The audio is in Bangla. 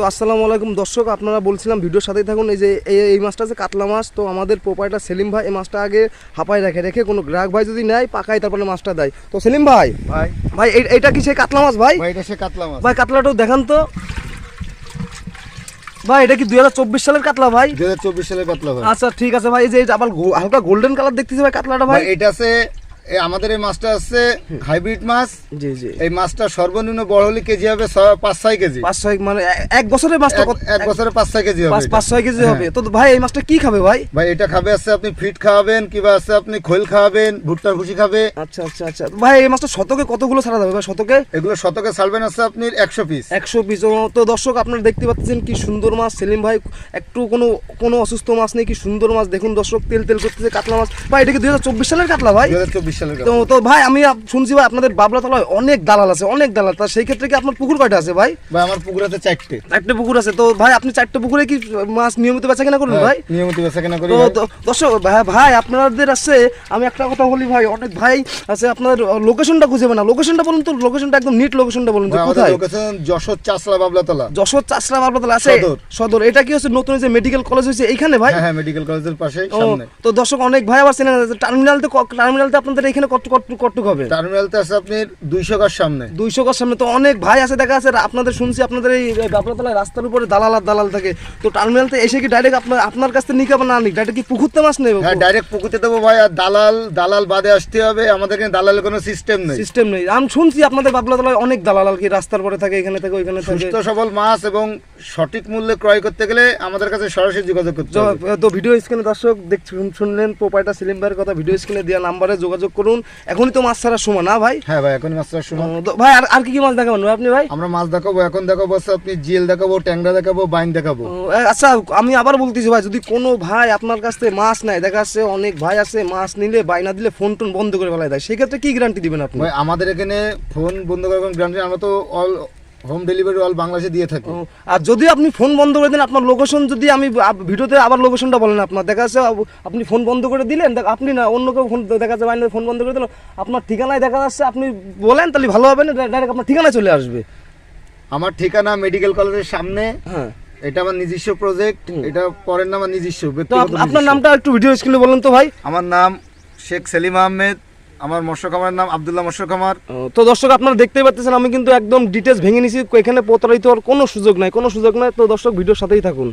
তো আসসালামু আলাইকুম। দর্শক আপনারা বলছিলাম ভিডিওর সাথেই থাকুন এই যে এই মাছটা আছে কাতলা মাছ তো আমাদের প্রোপাইটার সেলিম ভাই এই মাছটা আগে হাঁপায় রাখে রেখে কোনো গ্রাহক ভাই যদি নেয় পাকায় তারপরে মাছটা দেয়। তো সেলিম ভাই ভাই। ভাই এইটা কি সেই কাতলা মাছ ভাই? এটা সে কাতলা মাছ। ভাই কাতলাটাও দেখান তো। ভাই এটা কি দুই হাজার চব্বিশ সালের কাতলা ভাই? দুই হাজার চব্বিশ সালের কাতলা ভাই। আচ্ছা ঠিক আছে ভাই এই যে আবার হালকা গোল্ডেন কালার দেখতেছি ভাই কাতলাটা ভাই এটা আছে আমাদের এই মাছটা আছে হাইব্রিড মাছ। জি জি। এই মাছটা সর্বনিম্ন বড় হলে কেজি হবে পাঁচ ছয় কেজি। পাঁচ ছয় মানে এক বছরের মাছটা এক- কত- এক বছরে পাঁচ ছয় কেজি হবে পাঁচ ছয় কেজি হ্যাঁ। হবে তো ভাই এই মাছটা কি খাবে ভাই? ভাই এটা খাবে আছে আপনি ফিট খাওয়াবেন কিবা আছে আপনি খোল খাওয়াবেন ভুট্টার ভুসি খাবে। আচ্ছা আচ্ছা আচ্ছা। ভাই এই মাছটা শতকে কতগুলো ছাড়া যাবে ভাই? শতকে? এগুলো শতকে ছাড়বেন আছে আপনি একশো পিস একশো পিস তো দর্শক আপনারা দেখতে পাচ্ছেন কি সুন্দর মাছ। সেলিম ভাই একটু কোনো কোনো অসুস্থ মাছ নেই কি সুন্দর মাছ। দেখুন দর্শক তেল তেল করতেছে কাতলা মাছ। ভাই এটা কি দুই সালের কাতলা ভাই? দুই হাজার চব্বিশ সালের তো তো ভাই আমি শুনছি ভাই আপনাদের বাবলা তলায় অনেক দালাল আছে অনেক দালাল। তা সেই ক্ষেত্রে কি আপনার পুকুর কয়টা আছে ভাই? ভাই আমার পুকুরাতে চারটে। একটা পুকুর আছে। তো ভাই আপনি চারটে পুকুরে কি মাছ নিয়মিত বেচা কেনা করুন ভাই? হ্যাঁ, নিয়মিত বেচা কেনা করি তো দর্শক ভাই ভাই আপনাদের আছে আমি একটা কথা বলি ভাই অনেক ভাই আছে আপনার লোকেশনটা খুঁজে না। লোকেশনটা বলুন তো লোকেশনটা একদম নিট লোকেশনটা বলুন ভাই, আমাদের কোথায়? লোকেশন যশোর চাষলা বাবলাতলা। যশোর চাষরা বাবলাতলা আছে? সদর। সদর। এটা কি হচ্ছে নতুন যে মেডিকেল কলেজ হয়েছে এইখানে ভাই? হ্যাঁ মেডিকেল কলেজের পাশে সামনে। তো দর্শক অনেক ভাই আবার চেনে টার্মিনালতে টার্মিনালতে আপনাদের এখানে কত কত কটুক হবে? টার্মিনালতে আছে আপনি দুইশো গাছ সামনে। দুইশো গজ সামনে। তো অনেক ভাই আছে দেখা আছে আপনাদের শুনছি আপনাদের এই বাবলাতলায় রাস্তার উপরে দালাল আর দালাল থাকে। তো টার্মিনালতে এসে কি ডাইরেক্ট আপনার আপনার কাছ থেকে নিকে না নিক? ডাইরেক্ট কি পুকুরতে মাছ নেবে? হ্যাঁ ডাইরেক্ট পুকুরতে দেবো ভাই। আর দালাল দালাল বাদে আসতে হবে। আমাদের এখানে দালালের কোনো সিস্টেম নেই। সিস্টেম নেই। আমি শুনছি আপনাদের বাবলাতলায় অনেক দালাল আর কি রাস্তার পরে থাকে এখানে থাকে ওইখানে থাকে। সুস্থ সবল মাছ এবং সঠিক মূল্যে ক্রয় করতে গেলে আমাদের কাছে সরাসরি যোগাযোগ করতে হবে। তো ভিডিও স্ক্রিনে দর্শক দেখ শুনলেন প্রোপাইটার সিলিম ভাইয়ের কথা ভিডিও স্ক্রিনে দেওয়া নাম্বারে যোগাযোগ করুন। এখনই তো মাছ ছাড়ার সময় না ভাই? হ্যাঁ ভাই এখন মাছ ছাড়ার সময়। ভাই আর আর কি কি মাছ দেখাবেন ভাই আপনি ভাই? আমরা মাছ দেখাবো এখন দেখাবো আপনি জিএল দেখাবো ট্যাংরা দেখাবো বাইন দেখাবো। আচ্ছা আমি আবার বলতেছি ভাই যদি কোনো ভাই আপনার কাছ থেকে মাছ নেয় দেখা যাচ্ছে অনেক ভাই আছে মাছ নিলে বাইনা দিলে ফোন টোন বন্ধ করে ফেলায় দেয় সেক্ষেত্রে কি গ্যারান্টি দিবেন আপনি? ভাই আমাদের এখানে ফোন বন্ধ করে গ্যারান্টি আমরা তো অল হোম ডেলিভারি অল বাংলাদেশে দিয়ে থাকি। আর যদি আপনি ফোন বন্ধ করে দেন আপনার লোকেশন যদি আমি ভিডিওতে আবার লোকেশনটা বলেন আপনার দেখা যাচ্ছে আপনি ফোন বন্ধ করে দিলেন দেখ- আপনি না অন্য কেউ ফোন দেখা যাচ্ছে ফোন বন্ধ করে দিল আপনার ঠিকানায় দেখা যাচ্ছে আপনি বলেন তাহলে ভালো হবে না ডাইরেক্ট আপনার ঠিকানায় চলে আসবে। আমার ঠিকানা মেডিকেল কলেজের সামনে। হ্যাঁ। এটা আমার নিজস্ব প্রজেক্ট এটা পরের নাম আমার নিজস্ব আপনার নামটা একটু ভিডিও স্ক্রিনে বলেন তো ভাই। আমার নাম শেখ সেলিম আহমেদ আমার মৎস্য খামারের নাম আবদুল্লাহ মৎস্য খামার তো দর্শক, আপনারা দেখতেই পাচ্ছেন, আমি কিন্তু একদম ডিটেলস ভেঙে নিছি। এখানে প্রতারিত হওয়ার কোনো সুযোগ নাই, কোনো সুযোগ নাই। তো দর্শক, ভিডিওর সাথেই থাকুন।